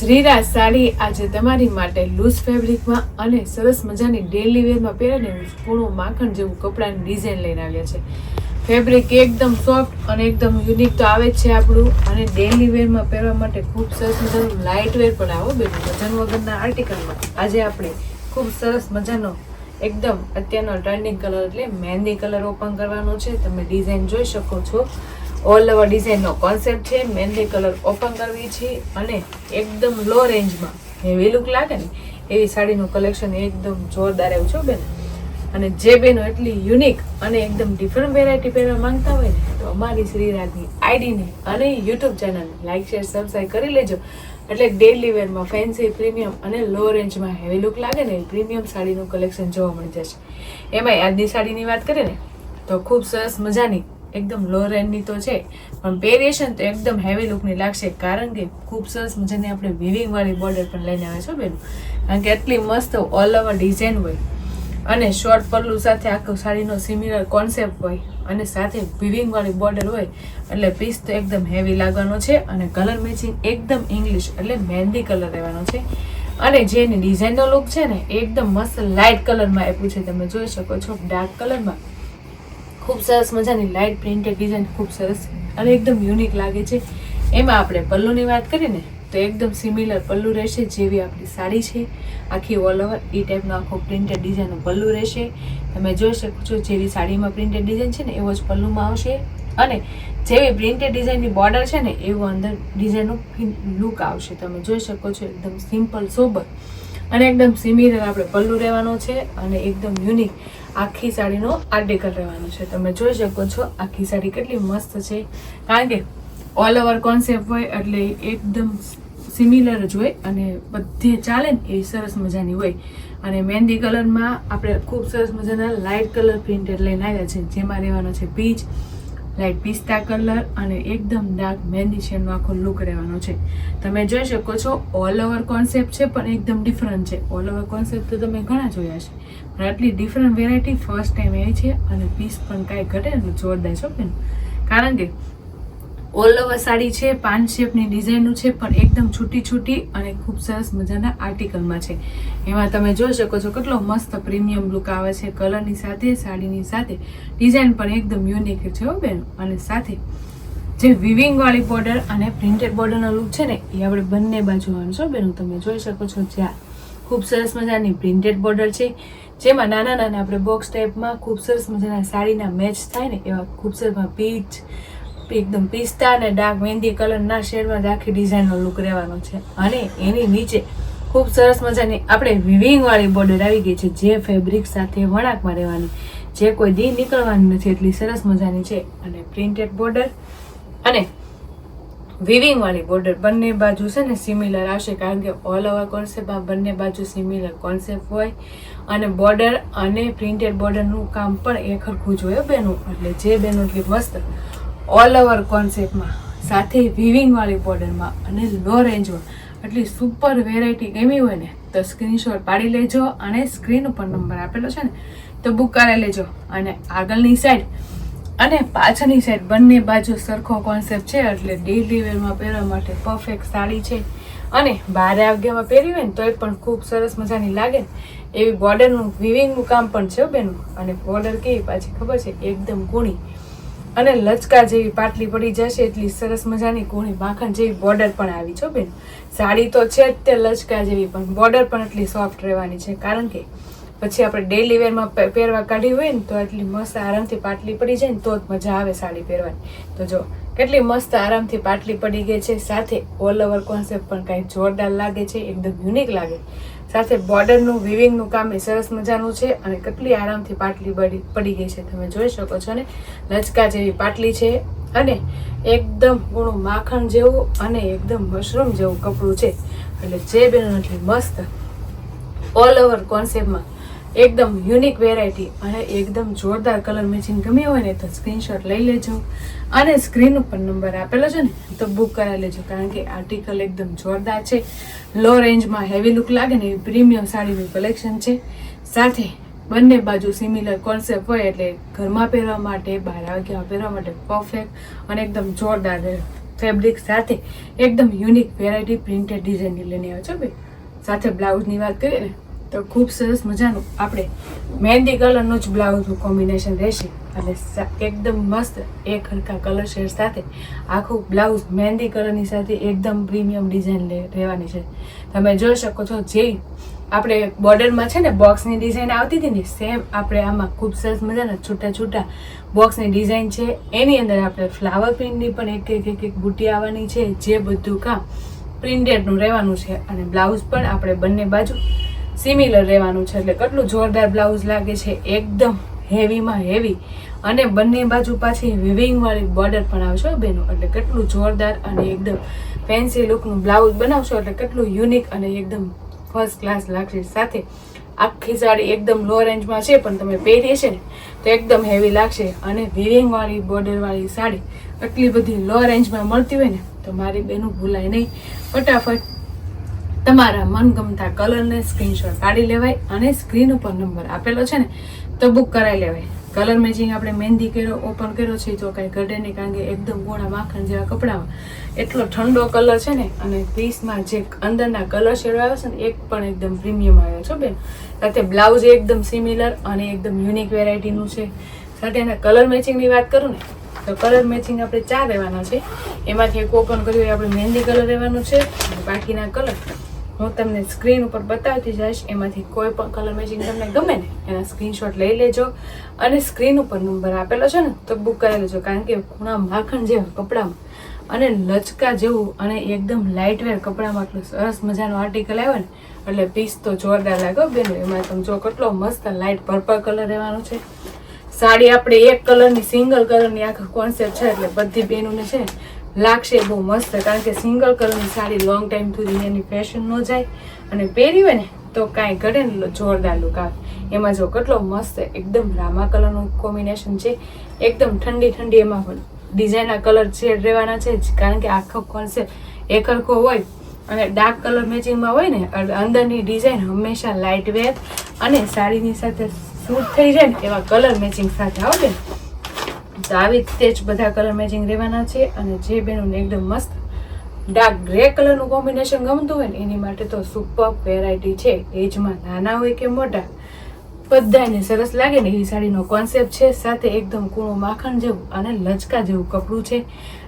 શ્રીરાજ સાડી આજે તમારી માટે લૂઝ ફેબ્રિકમાં અને સરસ મજાની ડેલી વેરમાં પહેરેને પૂર્ણ માખણ જેવું કપડાની ડિઝાઇન લઈને આવ્યા છે. ફેબ્રિક એકદમ સોફ્ટ અને એકદમ યુનિક તો આવે જ છે આપણું. અને ડેલી વેરમાં પહેરવા માટે ખૂબ સરસ મજાનું લાઇટ વેર પણ આવો બેન. વજન વગરના આર્ટિકલમાં આજે આપણે ખૂબ સરસ મજાનો, એકદમ અત્યારનો ટ્રેન્ડિંગ કલર એટલે મહેંદી કલર ઓપન કરવાનો છે. તમે ડિઝાઇન જોઈ શકો છો. ઓલ ઓવર ડિઝાઇનનો કોન્સેપ્ટ છે મહેંદી કલર ઓપન કરવી છે અને એકદમ લો રેન્જમાં હેવી લુક લાગે ને, એવી સાડીનું કલેક્શન એકદમ જોરદાર આવ્યું છે બેન. અને જે બેનો એટલી યુનિક અને એકદમ ડિફરન્ટ વેરાયટી પહેરવા માંગતા હોય ને, તો અમારી શ્રીરાજની આઈડીને અને યુટ્યુબ ચેનલને લાઇક શેર સબસ્ક્રાઈબ કરી લેજો. એટલે ડેલી વેરમાં ફેન્સી પ્રીમિયમ અને લો રેન્જમાં હેવી લુક લાગે ને પ્રીમિયમ સાડીનું કલેક્શન જોવા મળી જશે. એમાંય આજની સાડીની વાત કરીએ ને, તો ખૂબ સરસ મજાની એકદમ લો રેન્જની તો છે, પણ વેરિએશન તો એકદમ હેવી લુકની લાગશે, કારણ કે ખૂબ સરસ મજાની આપણે વિવિંગવાળી બોર્ડર પણ લઈને આવે છો બેન. કારણ કે એટલી મસ્ત ઓલ ઓવર ડિઝાઇન હોય. અને શોર્ટ પલ્લુ સાથે આખો સાડીનો સિમિલર કોન્સેપ્ટ હોય. અને સાથે વિવિંગવાળી બોર્ડર હોય, એટલે પીસ તો એકદમ હેવી લાગવાનો છે અને કલર મેચિંગ એકદમ ઇંગ્લિશ એટલે મહેંદી કલર રહેવાનો છે. અને જેની ડિઝાઇનનો લુક છે ને એકદમ મસ્ત લાઇટ કલરમાં આપ્યું છે. તમે જોઈ શકો છો ડાર્ક કલરમાં ખૂબ સરસ મજાની લાઇટ પ્રિન્ટેડ ડિઝાઇન ખૂબ સરસ અને એકદમ યુનિક લાગે છે. એમાં આપણે પલ્લુની વાત કરીએ ને, તો એકદમ સિમિલર પલ્લુ રહેશે જેવી આપણી સાડી છે. આખી ઓલ ઓવર એ ટાઈપનો આખો પ્રિન્ટેડ ડિઝાઇનનો પલ્લુ રહેશે. તમે જોઈ શકો છો જેવી સાડીમાં પ્રિન્ટેડ ડિઝાઇન છે ને, એવો જ પલ્લુમાં આવશે. અને જેવી પ્રિન્ટેડ ડિઝાઇનની બોર્ડર છે ને, એવું અંદર ડિઝાઇનનો લુક આવશે. તમે જોઈ શકો છો એકદમ સિમ્પલ સોબર અને એકદમ સિમિલર આપણે પલ્લુ રહેવાનો છે અને એકદમ યુનિક આખી સાડીનો આર્ટિકલ રહેવાનો છે. તમે જોઈ શકો છો આખી સાડી કેટલી મસ્ત છે. કારણ કે ઓલ ઓવર કોન્સેપ્ટ હોય એટલે એકદમ સિમિલર જ હોય અને બધે ચાલે ને એવી સરસ મજાની હોય. અને મહેંદી કલરમાં આપણે ખૂબ સરસ મજાના લાઇટ કલર પ્રિન્ટેડ લઈને આવ્યા છે. જેમાં રહેવાનો છે પીચ લાઇટ પિસ્તા કલર અને એકદમ ડાર્ક મહેંદી શેડનો આખો લુક રહેવાનો છે. તમે જોઈ શકો છો ઓલ ઓવર કોન્સેપ્ટ છે, પણ એકદમ ડિફરન્ટ છે. ઓલ ઓવર કોન્સેપ્ટ તો તમે ઘણા જોયા છે પણ આટલી ડિફરન્ટ વેરાયટી ફર્સ્ટ ટાઈમ એ છે અને પીસ પણ કાંઈ ઘટે ને જોરદાર છો બેન. કારણ કે ઓલ ઓવર સાડી છે પાન શેપની ડિઝાઇનનું છે, પણ એકદમ છૂટી છૂટી અને ખૂબ સરસ મજાના આર્ટિકલમાં છે. એમાં તમે જોઈ શકો છો કેટલો મસ્ત પ્રીમિયમ લુક આવે છે કલરની સાથે સાડીની સાથે. ડિઝાઇન પણ એકદમ યુનિક છે હો બેન. અને સાથે જે વિવિંગવાળી બોર્ડર અને પ્રિન્ટેડ બોર્ડરનો લુક છે ને, એ આપણે બંને બાજુ છો બેન. તમે જોઈ શકો છો જ્યાં ખૂબ સરસ મજાની પ્રિન્ટેડ બોર્ડર છે, જેમાં નાના નાના આપણે બોક્સ ટાઈપમાં ખૂબ સરસ મજાના સાડીના મેચ થાય ને, એવા ખૂબ સરસ પીચ એકદમ પિસ્તા અને ડાર્ક મહેંદી કલરના શેડમાં રાખી ડિઝાઇનનો લુક રહેવાનો છે. અને એની નીચે ખૂબ સરસ મજાની આપણે વિવિંગવાળી બોર્ડર આવી ગઈ છે, જે ફેબ્રિક સાથે વણાકમાં રહેવાની. જે કોઈ દી નીકળવાની નથી, એટલી સરસ મજાની છે. અને પ્રિન્ટેડ બોર્ડર અને વિવિંગવાળી બોર્ડર બંને બાજુ છે ને સિમિલર આવશે, કારણ કે ઓલ ઓવર કોન્સેપ્ટમાં બંને બાજુ સિમિલર કોન્સેપ્ટ હોય. અને બોર્ડર અને પ્રિન્ટેડ બોર્ડરનું કામ પણ એ ખરખું જોયું બેનું. એટલે જે બેનું એટલી મસ્ત ઓલ ઓવર કોન્સેપ્ટમાં સાથે વિવિંગ વાળી બોર્ડરમાં અને લો રેન્જમાં એટલી સુપર વેરાયટી ગમી હોય ને, તો સ્ક્રીનશોટ પાડી લેજો અને સ્ક્રીન ઉપર નંબર આપેલો છે ને, તો બુક કરાવી લેજો. અને આગળની સાઈડ અને પાછળની સાઈડ બંને બાજુ સરખો કોન્સેપ્ટ છે, એટલે ડેલી વેરમાં પહેરવા માટે પરફેક્ટ સાડી છે. અને બારે વાગ્યામાં પહેરી હોય ને, તોય પણ ખૂબ સરસ મજાની લાગે એવી બોર્ડરનું વિવિંગનું કામ પણ છે બેનું. અને બોર્ડર કેવી પાછી ખબર છે? એકદમ કૂણી. અને લચકા જેવી પાટલી પડી જશે એટલી સરસ મજાની કોણી માખણ જેવી બોર્ડર પણ આવી છો બેન. સાડી તો છે જ તે લચકા જેવી, પણ બોર્ડર પણ એટલી સોફ્ટ રહેવાની છે. કારણ કે પછી આપણે ડેલી વેરમાં પહેરવા કાઢી હોય ને તો એટલી મસ્ત આરામથી પાટલી પડી જાય ને તો જ મજા આવે સાડી પહેરવાની. તો જો, કેટલી મસ્ત આરામથી પાટલી પડી ગઈ છે. સાથે ઓલ ઓવર કોન્સેપ્ટ પણ કાંઈ જોરદાર લાગે છે, એકદમ યુનિક લાગે. સાથે બોર્ડરનું વિવિંગનું કામ એ સરસ મજાનું છે અને કેટલી આરામથી પાટલી પડી પડી ગઈ છે. તમે જોઈ શકો છો ને, લચકા જેવી પાટલી છે અને એકદમ ગુણું માખણ જેવું અને એકદમ મશરૂમ જેવું કપડું છે. એટલે જે બેન મસ્ત ઓલ ઓવર કોન્સેપ્ટમાં એકદમ યુનિક વેરાયટી અને એકદમ જોરદાર કલર મેચિંગ ગમી હોય ને તો સ્ક્રીનશોટ લઈ લેજો. અને સ્ક્રીન ઉપર નંબર આપેલો છે ને, તો બુક કરાવી લેજો. કારણ કે આર્ટિકલ એકદમ જોરદાર છે. લો રેન્જમાં હેવી લુક લાગે ને, એવી પ્રીમિયમ સાડીનું કલેક્શન છે. સાથે બંને બાજુ સિમિલર કોન્સેપ્ટ હોય એટલે ઘરમાં પહેરવા માટે બહાર વાગ્યા પહેરવા માટે પરફેક્ટ અને એકદમ જોરદાર ફેબ્રિક સાથે એકદમ યુનિક વેરાયટી પ્રિન્ટેડ ડિઝાઇનની લઈને આવ્યો છો ભાઈ. સાથે બ્લાઉઝની વાત કરીએ ને તો ખૂબ સરસ મજાનું. આપણે મહેંદી કલરનું જ બ્લાઉઝનું કોમ્બિનેશન રહેશે. એટલે એકદમ મસ્ત એક હરખા કલર શેડ સાથે આખું બ્લાઉઝ મહેંદી કલરની સાથે એકદમ પ્રીમિયમ ડિઝાઇન રહેવાની છે. તમે જોઈ શકો છો જે આપણે બોર્ડરમાં છે ને બોક્સની ડિઝાઇન આવતી હતી ને સેમ આપણે આમાં ખૂબ સરસ મજાના છૂટા છૂટા બોક્સની ડિઝાઇન છે. એની અંદર આપણે ફ્લાવર પ્રિન્ટની પણ એક એક એક એક બુટી આવવાની છે. જે બધું કામ પ્રિન્ટેડનું રહેવાનું છે. અને બ્લાઉઝ પણ આપણે બંને બાજુ સિમિલર રહેવાનું છે એટલે કેટલું જોરદાર બ્લાઉઝ લાગે છે, એકદમ હેવીમાં હેવી અને બંને બાજુ પાછી વિવિંગવાળી બોર્ડર પણ આવશે બેનો, એટલે કેટલું જોરદાર અને એકદમ ફેન્સી લુકનું બ્લાઉઝ બનાવશો એટલે કેટલું યુનિક અને એકદમ ફર્સ્ટ ક્લાસ લાગશે. સાથે આખી સાડી એકદમ લો રેન્જમાં છે, પણ તમે પહેરીએ છે ને, તો એકદમ હેવી લાગશે. અને વિવિંગવાળી બોર્ડરવાળી સાડી, એટલી બધી લો રેન્જમાં મળતી હોય ને, તો મારી બેનું ભૂલાય નહીં. ફટાફટ તમારા મનગમતા કલરને સ્ક્રીનશોટ કાઢી લેવાય અને સ્ક્રીન ઉપર નંબર આપેલો છે ને, તો બુક કરાવી લેવાય. કલર મેચિંગ આપણે મહેંદી કર્યો ઓપન કર્યો છે, તો કાંઈ ઘટે નહીં એકદમ ગોળા માખણ જેવા કપડામાં એટલો ઠંડો કલર છે ને, અને પીસમાં જે અંદરના કલર શેડ આવ્યો છે ને, એક પણ એકદમ પ્રીમિયમ આવ્યો છે બેન. સાથે બ્લાઉઝ એકદમ સિમિલર અને એકદમ યુનિક વેરાયટીનું છે. સાથે એના કલર મેચિંગની વાત કરું ને, તો કલર મેચિંગ આપણે ચાર રહેવાના છે. એમાંથી એક ઓપન કર્યું, એ આપણે મહેંદી કલર રહેવાનું છે. બાકીના કલર હું તમને સ્ક્રીન ઉપર બતાવતી જઈશ. એમાંથી કોઈ પણ કલર મેચિંગ તમને ગમે ને, એના સ્ક્રીનશોટ લઈ લેજો. અને સ્ક્રીન ઉપર નંબર આપેલો છે ને, તો બુક કરી લેજો કારણ કે ખૂણા માખણ જેવા કપડામાં. અને લચકા જેવું અને એકદમ લાઇટ વેર કપડામાં આટલું સરસ મજાનો આર્ટિકલ આવ્યો ને, એટલે પીસ તો જોરદાર લાગ્યો. બેન, એમાં તમે જો કેટલો મસ્ત લાઇટ પર્પલ કલર રહેવાનો છે. સાડી આપણે એક કલરની સિંગલ કલરની આખો કોન્સેપ્ટ છે, એટલે બધી બહેનોને છે લાગશે બહુ મસ્ત, કારણ કે સિંગલ કલરની સાડી લોંગ ટાઈમ સુધી એની ફેશન ન જાય. અને પહેરી હોય ને, તો કાંઈ ઘટે ને જોરદાર લુક આવે. એમાં જો કેટલો મસ્ત, એકદમ રામા કલરનું કોમ્બિનેશન છે. એકદમ ઠંડી ઠંડી એમાં ડિઝાઇનના કલર શેડ રહેવાના છે. કારણ કે આખો કોન્સેપ્ટ એક હરખો હોય અને ડાર્ક કલર મેચિંગમાં હોય ને અંદરની ડિઝાઇન હંમેશા લાઇટ વેર અને સાડીની સાથે સૂટ થઈ જાય ને, એવા કલર મેચિંગ સાથે આવે ને તો રીતે જ બધા કલર મેચિંગ રહેવાના છે અને જે બેનોને એકદમ મસ્ત ડાર્ક ગ્રે કલરનું કોમ્બિનેશન ગમતું હોય ને, એની માટે તો સુપર વેરાયટી છે. એજમાં નાના હોય કે મોટા, બધાને સરસ લાગે ને એવી સાડીનો કોન્સેપ્ટ છે. સાથે એકદમ કૂણું માખણ જેવું અને લચકા જેવું કપડું છે.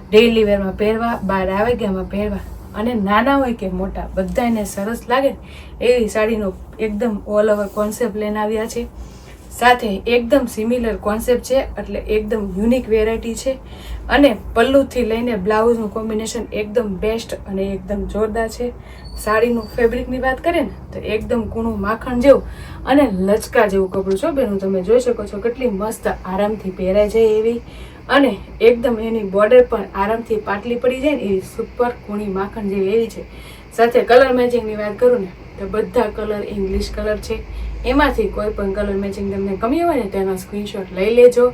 ડેઈલી વેરમાં પહેરવા, બાર આવે ગયામાં પહેરવા અને નાના હોય કે મોટા, બધાને સરસ લાગે એવી સાડીનો એકદમ ઓલ ઓવર કોન્સેપ્ટ લઈને આવ્યા છે. સાથે એકદમ સિમિલર કોન્સેપ્ટ છે, એટલે એકદમ યુનિક વેરાયટી છે. અને પલ્લુથી લઈને બ્લાઉઝનું કોમ્બિનેશન એકદમ બેસ્ટ અને એકદમ જોરદાર છે. સાડીનું ફેબ્રિકની વાત કરીએ ને, તો એકદમ કૂણું માખણ જેવું અને લચકા જેવું કપડું. છો બેનું તમે જોઈ શકો છો કેટલી મસ્ત આરામથી પહેરાઈ જાય એવી. અને એકદમ એની બોર્ડર પણ આરામથી પાટલી પડી જાય ને, એવી સુપર કૂણી માખણ જેવી એવી છે. સાથે કલર મેચિંગની વાત કરું ને, તો બધા કલર ઇંગ્લિશ કલર છે. એમાંથી કોઈ પણ કલર મેચિંગ તમને ગમ્યું હોય ને તેનો સ્ક્રીનશોટ લઈ લેજો.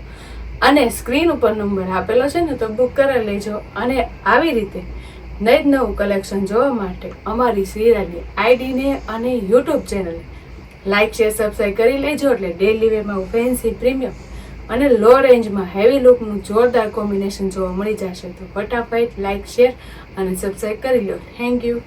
અને સ્ક્રીન ઉપર નંબર આપેલો છે ને, તો બુક કરી લેજો. અને આવી રીતે નઈ જ નવું કલેક્શન જોવા માટે અમારી સિરિયલની આઈડીને અને YouTube channel like share subscribe કરી લેજો. એટલે ડેલી વેમાં ફેન્સી પ્રીમિયમ અને લો રેન્જમાં હેવી લુકનું જોરદાર કોમ્બિનેશન જોવા મળી જશે. તો ફટાફટ લાઇક શેર અને સબસ્ક્રાઈબ કરી લો. Thank you